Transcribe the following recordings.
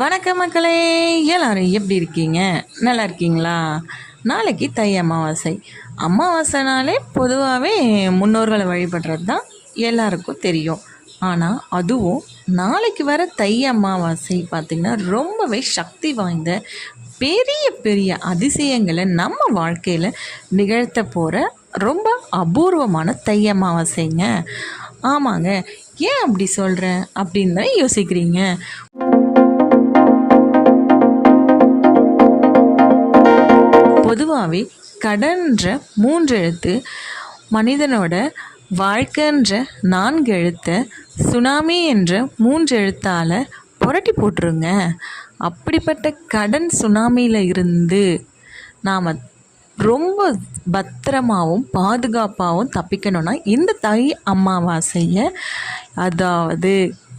வணக்க மக்களே எல்லாரும் எப்படி இருக்கீங்க? நல்லா இருக்கீங்களா? நாளைக்கு தை அமாவாசை. அமாவாசைனாலே பொதுவாகவே முன்னோர்களை வழிபடுறது தான் எல்லாருக்கும் தெரியும். ஆனால் அதுவும் நாளைக்கு வர தை அமாவாசை பார்த்திங்கன்னா ரொம்பவே சக்தி வாய்ந்த பெரிய பெரிய அதிசயங்களை நம்ம வாழ்க்கையில் நிகழ்த்த போகிற ரொம்ப அபூர்வமான தை அமாவாசைங்க. ஆமாங்க. ஏன் அப்படி சொல்கிறேன் அப்படின்னு தான் யோசிக்கிறீங்க? பொதுவாகவே கடன்ற மூன்று எழுத்து மனிதனோட வாழ்க்கைன்ற நான்கு எழுத்தை சுனாமி என்ற மூன்று எழுத்தால் புரட்டி போட்டுருங்க. அப்படிப்பட்ட கடன் சுனாமியில் இருந்து நாம் ரொம்ப பத்திரமாகவும் பாதுகாப்பாகவும் தப்பிக்கணும்னா இந்த தை அமாவாசையை அதாவது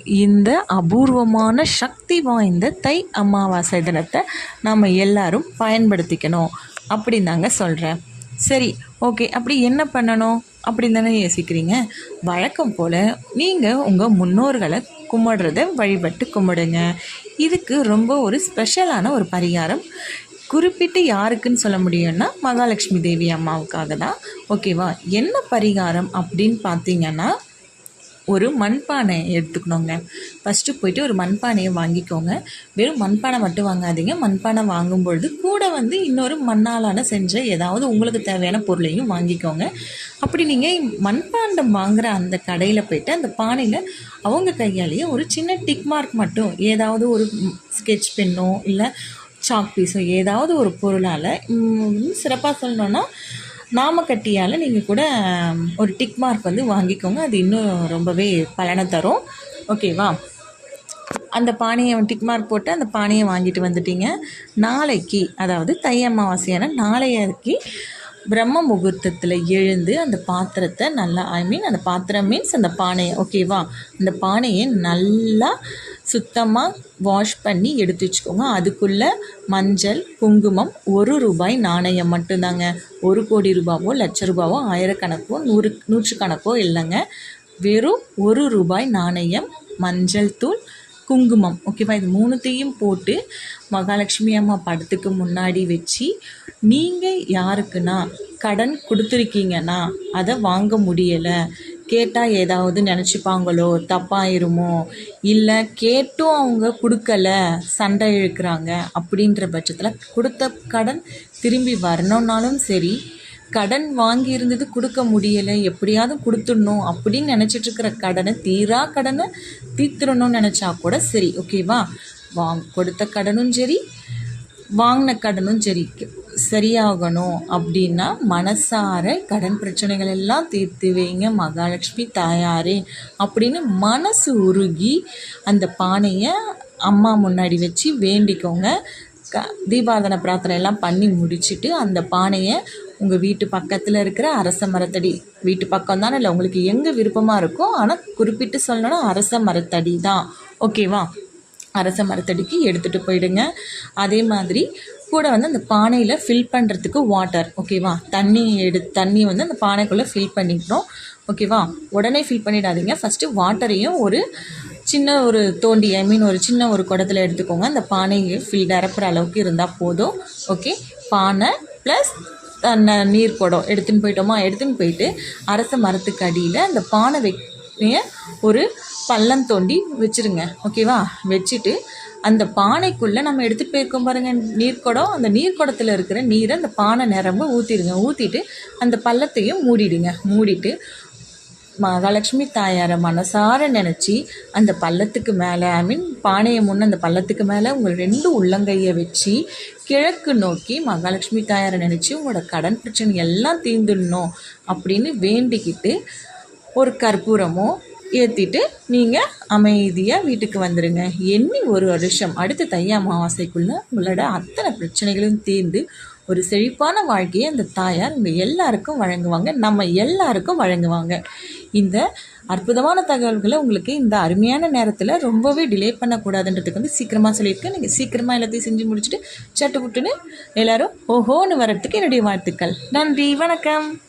இந்த அபூர்வமான சக்தி வாய்ந்த தை அமாவாசை தினத்தை நம்ம எல்லாரும் பயன்படுத்திக்கணும் அப்படின்னு தாங்க சொல்கிறேன் சரி ஓகே அப்படி என்ன பண்ணணும் அப்படின்னு தானே யோசிக்கிறீங்க? வழக்கம் போல் நீங்கள் உங்கள் முன்னோர்களை கும்பிடுறத வழிபட்டு கும்பிடுங்க. இதுக்கு ரொம்ப ஒரு ஸ்பெஷலான ஒரு பரிகாரம். குறிப்பிட்டு யாருக்குன்னு சொல்ல முடியும்னா மகாலட்சுமி தேவி அம்மாவுக்காக தான். ஓகேவா என்ன பரிகாரம் அப்படின்னு பார்த்தீங்கன்னா ஒரு மண்பானை எடுத்துக்கணுங்க. ஃபஸ்ட்டு போயிட்டு ஒரு மண்பானையை வாங்கிக்கோங்க. வெறும் மண்பானை மட்டும் வாங்காதீங்க. மண்பானை வாங்கும்பொழுது கூட வந்து இன்னொரு மண்ணாலான செஞ்ச ஏதாவது உங்களுக்கு தேவையான பொருளையும் வாங்கிக்கோங்க. அப்படி நீங்கள் மண்பாண்டம் வாங்குகிற அந்த கடையில் போயிட்டு அந்த பானையில் அவங்க கையாலேயே ஒரு சின்ன டிக் மார்க் மட்டும் ஏதாவது ஒரு ஸ்கெட்ச் பென்னோ இல்லை சாக் பீஸோ ஏதாவது ஒரு பொருளால் சிறப்பாக சொல்லணுன்னா நாமக்கட்டியால் நீங்கள் கூட ஒரு டிக் மார்க் வந்து வாங்கிக்கோங்க. அது இன்னும் ரொம்பவே பலனை தரும். ஓகேவா அந்த பானையை டிக் மார்க் போட்டு அந்த பானையை வாங்கிட்டு வந்துட்டீங்க. நாளைக்கு அதாவது தை அமாவாசையான நாளைக்கு பிரம்ம முகூர்த்தத்தில் எழுந்து அந்த பாத்திரத்தை நல்லா ஐ மீன் அந்த பாத்திரம் மீன்ஸ் அந்த பானையை ஓகேவா அந்த பானையை நல்லா சுத்தமாக வாஷ் பண்ணி எடுத்து வச்சுக்கோங்க. அதுக்குள்ளே மஞ்சள் குங்குமம் ஒரு ரூபாய் நாணயம் மட்டும்தாங்க. ஒரு கோடி ரூபாவோ லட்ச ரூபாவோ ஆயிரக்கணக்கோ நூறு நூற்றுக்கணக்கோ இல்லைங்க. வெறும் ஒரு ரூபாய் நாணயம் மஞ்சள் தூள் குங்குமம். ஓகேவா இது மூணுத்தையும் போட்டு மகாலட்சுமி அம்மா படத்துக்கு முன்னாடி வச்சு நீங்கள் யாருக்குன்னா கடன் கொடுத்துருக்கீங்கன்னா அதை வாங்க முடியலை. கேட்டால் ஏதாவது நினச்சிப்பாங்களோ? தப்பாயிருமோ? இல்லை கேட்டும் அவங்க கொடுக்கல சண்டை இழுக்கிறாங்க அப்படின்ற பட்சத்தில் கொடுத்த கடன் திரும்பி வரணுன்னாலும் சரி கடன் வாங்கியிருந்தது கொடுக்க முடியலை எப்படியாவது கொடுத்துடணும் அப்படின்னு நினச்சிட்ருக்கிற கடனை தீரா கடனை தீர்த்துடணும்னு நினச்சா கூட சரி ஓகேவா வாங் கொடுத்த கடனும் சரி வாங்கின கடனும் சரி. சரியாகணும் அப்படின்னா மனசார கடன் பிரச்சனைகள் எல்லாம் தீர்த்து வைங்க மகாலட்சுமி தாயாரே அப்படின்னு மனசு உருகி அந்த பானையை அம்மா முன்னாடி வச்சு வேண்டிக்கோங்க. க தீபாதன பிரார்த்தனை எல்லாம் பண்ணி முடிச்சுட்டு அந்த பானையை உங்கள் வீட்டு பக்கத்தில் இருக்கிற அரச மரத்தடி வீட்டு பக்கம் தானே இல்லை உங்களுக்கு எங்கே விருப்பமாக இருக்கோ ஆனால் குறிப்பிட்டு சொல்லணும்னா அரச மரத்தடி தான் ஓகேவா? அரச மரத்தடிக்கு எடுத்துகிட்டு போயிடுங்க. அதே மாதிரி கூட வந்து அந்த பானையில் ஃபில் பண்ணுறதுக்கு வாட்டர் ஓகேவா தண்ணி எடு தண்ணி வந்து அந்த பானைக்குள்ளே ஃபில் பண்ணிக்கணும் ஓகேவா உடனே ஃபில் பண்ணிடாதீங்க. ஃபஸ்ட்டு வாட்டரையும் ஒரு சின்ன ஒரு தோண்டி ஐ மீன் ஒரு சின்ன ஒரு குடத்தில் எடுத்துக்கோங்க. அந்த பானையை ஃபில் நிரப்புற அளவுக்கு இருந்தால் போதும் ஓகே பானை ப்ளஸ் நீர் குடம் எடுத்துன்னு போயிட்டோமா? எடுத்துன்னு போயிட்டு அரச மரத்துக்கு அடியில் அந்த பானை வைக்க ஒரு பள்ளம் தோண்டி வச்சுருங்க ஓகேவா வச்சுட்டு அந்த பானைக்குள்ளே நம்ம எடுத்துகிட்டு போயிருக்கோம் பாருங்கள் நீர்க்குடம். அந்த நீர்க்குடத்தில் இருக்கிற நீரை அந்த பானை நிரம்ப ஊற்றிடுங்க ஊற்றிட்டு அந்த பள்ளத்தையும் மூடிடுங்க. மூடிட்டு மகாலட்சுமி தாயாரை மனசார நினச்சி அந்த பள்ளத்துக்கு மேலே ஐ மீன் பானையை முன்ன அந்த பள்ளத்துக்கு மேலே உங்கள் ரெண்டு உள்ளங்கையை வச்சு கிழக்கு நோக்கி மகாலட்சுமி தாயாரை நினச்சி உங்களோட கடன் பிரச்சனை எல்லாம் தீர்ந்துடணும் அப்படின்னு வேண்டிக்கிட்டு ஒரு கற்பூரமோ ஏற்றிட்டு நீங்கள் அமைதியாக வீட்டுக்கு வந்துடுங்க எண்ணி ஒரு வருஷம் அடுத்த தை அமாவாசைக்குள்ளே உங்களோட அத்தனை பிரச்சனைகளும் தீர்ந்து ஒரு செழிப்பான வாழ்க்கையை அந்த தாயார் உங்கள் எல்லாருக்கும் வழங்குவாங்க. நம்ம எல்லாருக்கும் வழங்குவாங்க. இந்த அற்புதமான தகவல்களை உங்களுக்கு இந்த அருமையான நேரத்தில் ரொம்பவே டிலே பண்ணக்கூடாதுன்றதுக்கு வந்து சீக்கிரமாக சொல்லியிருக்கேன். நீங்கள் சீக்கிரமாக எல்லாத்தையும் செஞ்சு முடிச்சுட்டு சட்டு புட்டுன்னு எல்லோரும் ஓஹோன்னு வர்றதுக்கு என்னுடைய வாழ்த்துக்கள். நன்றி வணக்கம்.